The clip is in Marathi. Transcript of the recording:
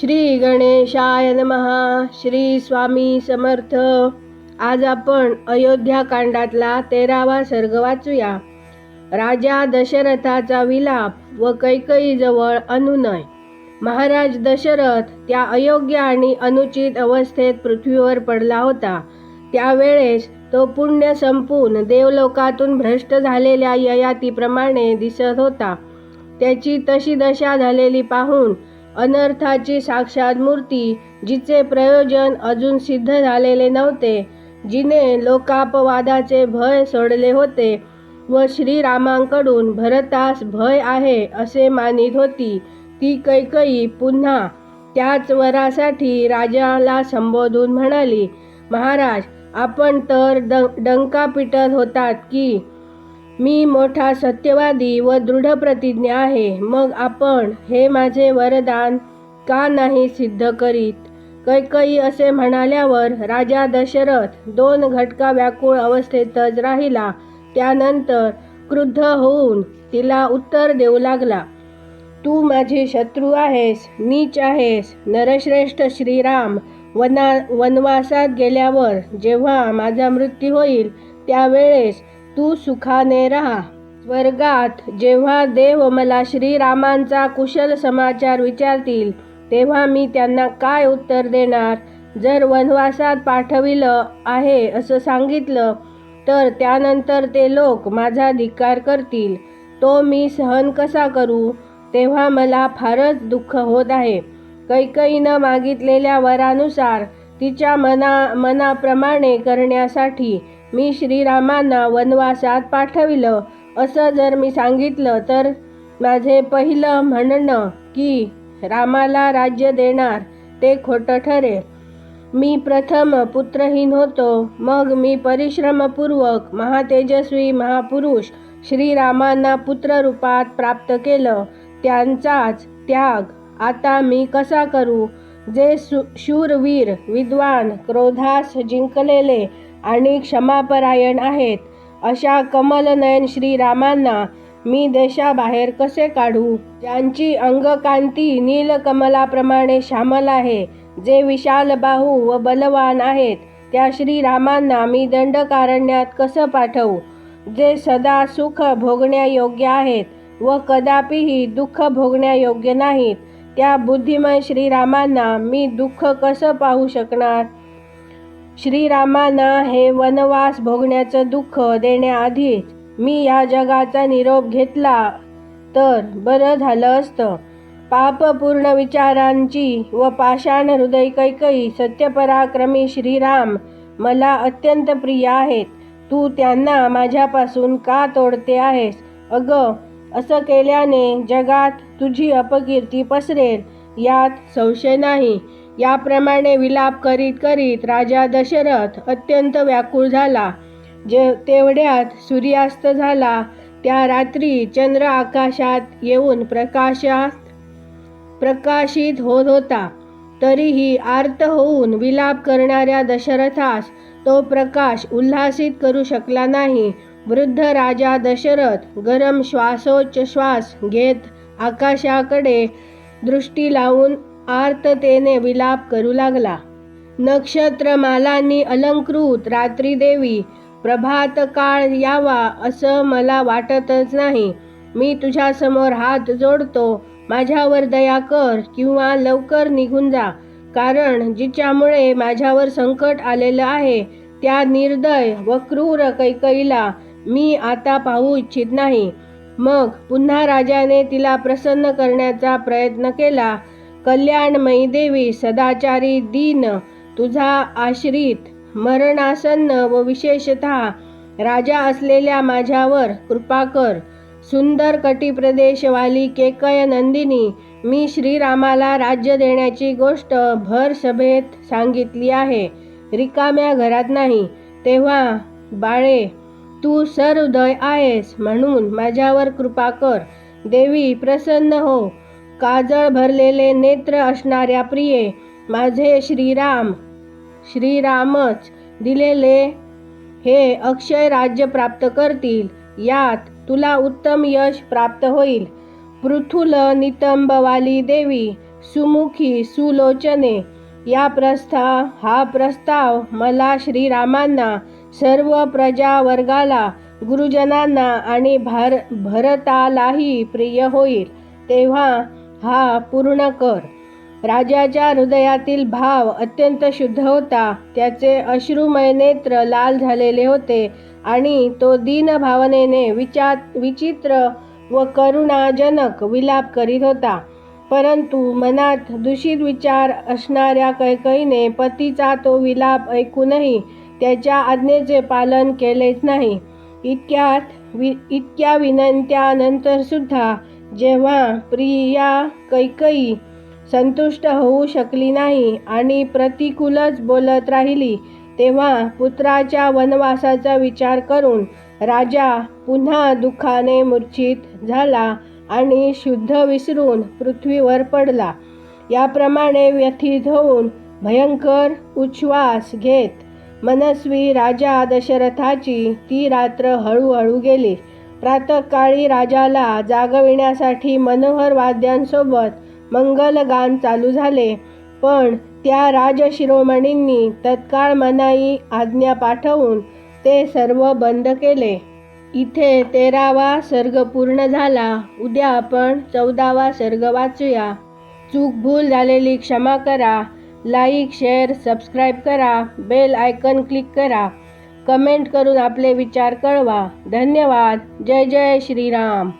श्री गणेशाय महा श्री स्वामी समर्थ. आज आपण अयोध्याकांडातला तेरावा सर्ग वाचूया. राजा दशरथाचा विलाप व कैकईजवळ अनुनय. महाराज दशरथ त्या अयोग्य आणि अनुचित अवस्थेत पृथ्वीवर पडला होता. त्यावेळेस तो पुण्य संपून देवलोकातून भ्रष्ट झालेल्या ययातीप्रमाणे दिसत होता. त्याची तशी दशा झालेली पाहून अनर्थाची साक्षात मूर्ती जिचे प्रयोजन अजून सिद्ध झालेले नव्हते जिने लोकापवादाचे भय सोडले होते व श्रीरामांकडून भरतास भय आहे असे मानित होती. ती कैकई पुन्हा त्याच वरासाठी राजाला संबोधून म्हणाली महाराज आपण तर ड डंका पिटत होतात की मी मोठा सत्यवादी व दृढ प्रतिज्ञा आहे. मग आपण हे माझे वरदान का नाही सिद्ध करीत? कैकई असे म्हणाल्यावर राजा दशरथ दोन घटका व्याकुळ अवस्थेतच राहिला. त्यानंतर क्रुद्ध होऊन तिला उत्तर देऊ लागला तू माझी शत्रू आहेस नीच आहेस. नरश्रेष्ठ श्रीराम वना वनवासात गेल्यावर जेव्हा माझा मृत्यू होईल त्यावेळेस तू सुखाने राहा. स्वर्गात जेव्हा देव मला श्रीरामांचा कुशल समाचार विचारतील तेव्हा मी त्यांना काय उत्तर देणार? जर वनवासात पाठविलं आहे असं सांगितलं तर त्यानंतर ते लोक माझा धिक्कार करतील. तो मी सहन कसा करू? तेव्हा मला फारच दुःख होत आहे. कैकईनं मागितलेल्या वरानुसार तिच्या मना मनाप्रमाणे करण्यासाठी मी श्रीरामांना वनवासात पाठविलं. असं जर मी सांगितलं तर माझे पहिलं म्हणणं की रामाला राज्य देणार ते खोटं ठरेल. मी प्रथम पुत्रहीन होतो. मग मी परिश्रमपूर्वक महातेजस्वी महापुरुष श्रीरामांना पुत्ररूपात प्राप्त केलं. त्यांचाच त्याग आता मी कसा करू? जे शू शूरवीर विद्वान क्रोधास जिंकलेले आणि क्षमापरायण आहेत. अशा कमलनयन श्रीरामांना मी देशाबाहेर कसे काढू? ज्यांची अंगकांती नीलकमलाप्रमाणे श्यामल आहे जे विशाल बाहू व बलवान आहेत त्या श्रीरामांना मी दंडकारण्यात कसं पाठवू? जे सदा सुख भोगण्यायोग्य आहेत व कदापिही दुःख भोगण्यायोग्य नाहीत त्या बुद्धिमय श्रीरामांना मी दुःख कसं पाहू शकणार? श्रीरामांना हे वनवास भोगण्याचं दुःख देण्याआधीच मी या जगाचा निरोप घेतला. तर बरं झालं असतं. पापपूर्ण विचारांची व पाषाण हृदय कैकई सत्यपराक्रमी श्रीराम मला अत्यंत प्रिय आहेत. तू त्यांना माझ्यापासून का तोडते आहेस? अगं असं केल्याने जगात तुझी अपकीर्ती पसरेल यात संशय नाही. याप्रमाणे विलाप करीत करीत राजा दशरथ अत्यंत व्याकुळ झाला. जे तेवढ्यात सूर्यास्त झाला. त्या रात्री चंद्र आकाशात येऊन प्रकाशात प्रकाशित होत होता. तरीही आर्त होऊन विलाप करणाऱ्या दशरथास तो प्रकाश उल्हासित करू शकला नाही. वृद्ध राजा दशरथ गरम श्वासोच्छ्वास घेत आकाशाकडे दृष्टी लावून आर्ततेने विलाप करू लागला. नक्षत्रमालांनी अलंकृत रात्री देवी प्रभात काळ यावा असं मला वाटतच नाही. मी तुझ्यासमोर हात जोडतो माझ्यावर दया कर किंवा लवकर निघून जा. कारण जिच्यामुळे माझ्यावर संकट आलेलं आहे त्या निर्दय व क्रूर कैकईला मी आता पाहू इच्छित नाही. मग पुन्हा राजाने तिला प्रसन्न करण्याचा प्रयत्न केला. कल्याणमयी देवी सदाचारी दीन तुझा आश्रित मरणासन्न व विशेषतः राजा असलेल्या माझ्यावर कृपा कर. सुंदर कटिप्रदेशवाली केकय नंदिनी मी श्रीरामाला राज्य देण्याची गोष्ट भर सभेत सांगितली आहे. रिकाम्या घरात नाही तेव्हा बाळे तू सर्वदय आहेस म्हणून माझ्यावर कृपा कर. देवी प्रसन्न हो. काजळ भरलेले नेत्र असणाऱ्या प्रिये माझे श्रीराम श्रीरामच दिलेले हे अक्षय राज्य प्राप्त करतील यात तुला उत्तम यश प्राप्त होईल. पृथुल नितंबवाली देवी सुमुखी सुलोचने या प्रस्था हा प्रस्ताव मला श्रीरामांना सर्व प्रजावर्गाला गुरुजनांना आणि भार भरतालाही प्रिय होईल. तेव्हा हा पूर्ण कर. राजाच्या हृदयातील भाव अत्यंत शुद्ध होता. त्याचे अश्रुमय नेत्र लाल झालेले होते आणि तो दीन भावनेने विचा विचित्र व करुणाजनक विलाप करीत होता. परंतु मनात दूषित विचार असणाऱ्या कैकईने पतीचा तो विलाप ऐकूनही त्याच्या आज्ञेचे पालन केलेच नाही. इतक्यात वि इतक्या विनंत्यानंतरसुद्धा जेव्हा प्रिया कैकई संतुष्ट होऊ शकली नाही आणि प्रतिकूलच बोलत राहिली तेव्हा पुत्राच्या वनवासाचा विचार करून राजा पुन्हा दुःखाने मूर्छित झाला आणि शुद्ध विसरून पृथ्वीवर पडला. याप्रमाणे व्यथित होऊन भयंकर उच्छ्वास घेत मनस्वी राजा दशरथाची ती रात्र हळूहळू गेली. प्रातःकाळी राजाला जागविण्यासाठी मनोहर वाद्यांसोबत मंगलगान चालू झाले. पण त्या राजशिरोमणींनी तत्काळ मनाई आज्ञा पाठवून ते सर्व बंद केले. इथे तेरावा सर्ग पूर्ण झाला. उद्या आपण चौदावा सर्ग वाचूया. चूक भूल झालेली क्षमा करा. लाईक शेअर सबस्क्राईब करा. बेल आयकन क्लिक करा. कमेंट करून आपले विचार कळवा. धन्यवाद. जय जय श्रीराम.